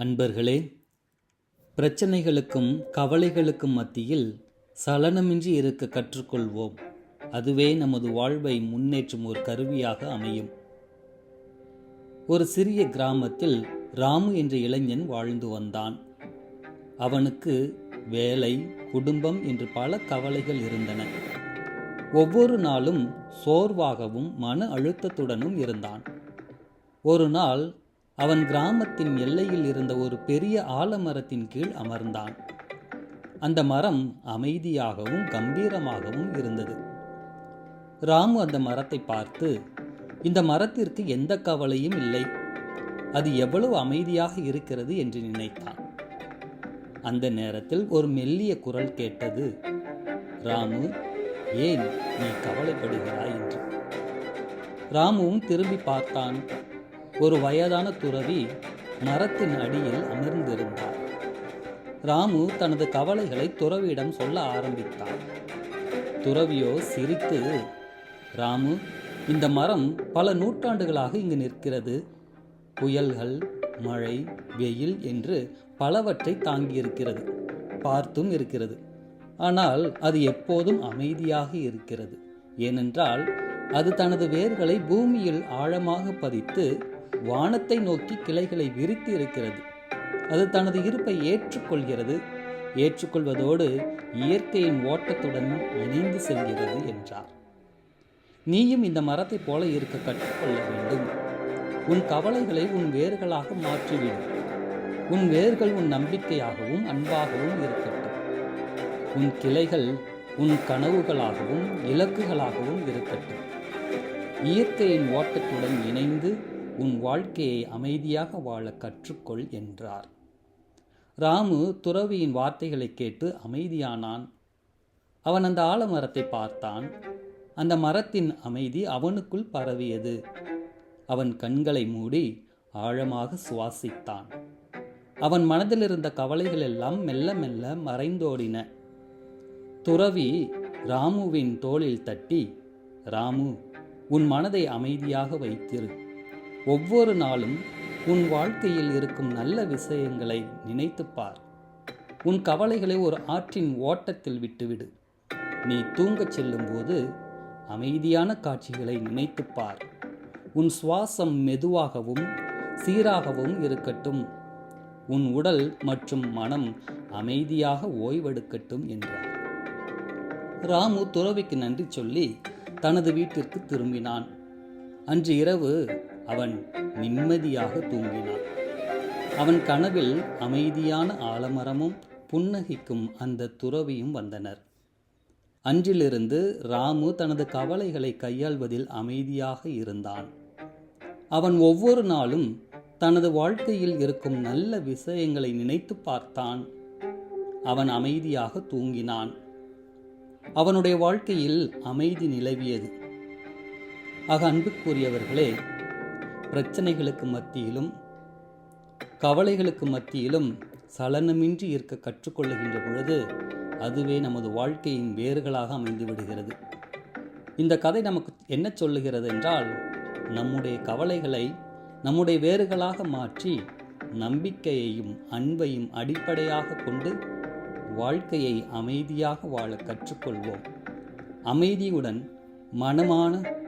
அன்பர்களே பிரச்சனைகளுக்கும் கவலைகளுக்கும் மத்தியில் சலனமின்றி இருக்க கற்றுக்கொள்வோம். அதுவே நமது வாழ்வை முன்னேற்றும் ஒரு கருவியாக அமையும். ஒரு சிறிய கிராமத்தில் ராமு என்ற இளைஞன் வாழ்ந்து வந்தான். அவனுக்கு வேலை குடும்பம் என்று பல கவலைகள் இருந்தன. ஒவ்வொரு நாளும் சோர்வாகவும் மன அழுத்தத்துடனும் இருந்தான். ஒரு நாள் அவன் கிராமத்தின் எல்லையில் இருந்த ஒரு பெரிய ஆலமரத்தின் கீழ் அமர்ந்தான். அந்த மரம் அமைதியாகவும் கம்பீரமாகவும் இருந்தது. ராமு அந்த மரத்தை பார்த்து இந்த மரத்திற்கு எந்த கவலையும் இல்லை. அது எவ்வளவு அமைதியாக இருக்கிறது என்று நினைத்தான். அந்த நேரத்தில் ஒரு மெல்லிய குரல் கேட்டது. ராமு ஏன் நீ கவலைப்படுகிறாய்? என்று. ராமுவும் திரும்பி பார்த்தான். ஒரு வயதான துறவி மரத்தின் அடியில் அமர்ந்திருந்தார். ராமு தனது கவலைகளை துறவியிடம் சொல்ல ஆரம்பித்தார். துறவியோ சிரித்து ராமு இந்த மரம் பல நூற்றாண்டுகளாக இங்கு நிற்கிறது. புயல்கள் மழை வெயில் என்று பலவற்றை தாங்கியிருக்கிறது பார்த்தும் இருக்கிறது. ஆனால் அது எப்போதும் அமைதியாக இருக்கிறது. ஏனென்றால் அது தனது வேர்களை பூமியில் ஆழமாக பதித்து வானத்தை நோக்கி கிளைகளை விரித்து இருக்கிறது. அது தனது இருப்பை ஏற்றுக்கொள்கிறது. ஏற்றுக்கொள்வதோடு இயற்கையின் ஓட்டத்துடன் இணைந்து செல்கிறது என்றார். நீயும் இந்த மரத்தைப் போல இருக்க கற்றுக்கொள்ள வேண்டும். உன் கவலைகளை உன் வேர்களாக மாற்றிவிடும் உன் வேர்கள் உன் நம்பிக்கையாகவும் அன்பாகவும் இருக்கட்டும். உன் கிளைகள் உன் கனவுகளாகவும் இலக்குகளாகவும் இருக்கட்டும். இயற்கையின் ஓட்டத்துடன் இணைந்து உன் வாழ்க்கையை அமைதியாக வாழ கற்றுக்கொள் என்றார். ராமு துறவியின் வார்த்தைகளை கேட்டு அமைதியானான். அவன் அந்த ஆலமரத்தை பார்த்தான். அந்த மரத்தின் அமைதி அவனுக்குள் பரவியது. அவன் கண்களை மூடி ஆழமாக சுவாசித்தான். அவன் மனதில் இருந்த கவலைகள் எல்லாம் மெல்ல மெல்ல மறைந்தோடின. துறவி ராமுவின் தோளில் தட்டி ராமு உன் மனதை அமைதியாக வைத்திரு. ஒவ்வொரு நாளும் உன் வாழ்க்கையில் இருக்கும் நல்ல விஷயங்களை நினைத்துப் பார். உன் கவலைகளை ஒரு ஆற்றின் ஓட்டத்தில் விட்டுவிடு. நீ தூங்கச் செல்லும்போது அமைதியான காட்சிகளை நினைத்துப் பார். உன் சுவாசம் மெதுவாகவும் சீராகவும் இருக்கட்டும். உன் உடல் மற்றும் மனம் அமைதியாக ஓய்வெடுக்கட்டும் என்றார். ராமு துறவிக்கு நன்றி சொல்லி தனது வீட்டிற்கு திரும்பினான். அன்று இரவு அவன் நிம்மதியாக தூங்கினான். அவன் கனவில் அமைதியான ஆலமரமும் புன்னகைக்கும் அந்த துறவியும் வந்தனர். அன்றிலிருந்து ராமு தனது கவலைகளை கையாள்வதில் அமைதியாக இருந்தான். அவன் ஒவ்வொரு நாளும் தனது வாழ்க்கையில் இருக்கும் நல்ல விஷயங்களை நினைத்து பார்த்தான். அவன் அமைதியாக தூங்கினான். அவனுடைய வாழ்க்கையில் அமைதி நிலவியது. ஆக அன்புக்குரியவர்களே பிரச்சனைகளுக்கு மத்தியிலும் கவலைகளுக்கு மத்தியிலும் சலனமின்றி இருக்க கற்றுக்கொள்ளுகின்ற பொழுது அதுவே நமது வாழ்க்கையின் வேர்களாக அமைந்து விடுகிறது. இந்த கதை நமக்கு என்ன சொல்லுகிறது என்றால் நம்முடைய கவலைகளை நம்முடைய வேர்களாக மாற்றி நம்பிக்கையையும் அன்பையும் அடிப்படையாக கொண்டு வாழ்க்கையை அமைதியாக வாழ கற்றுக்கொள்வோம். அமைதியுடன் மனமான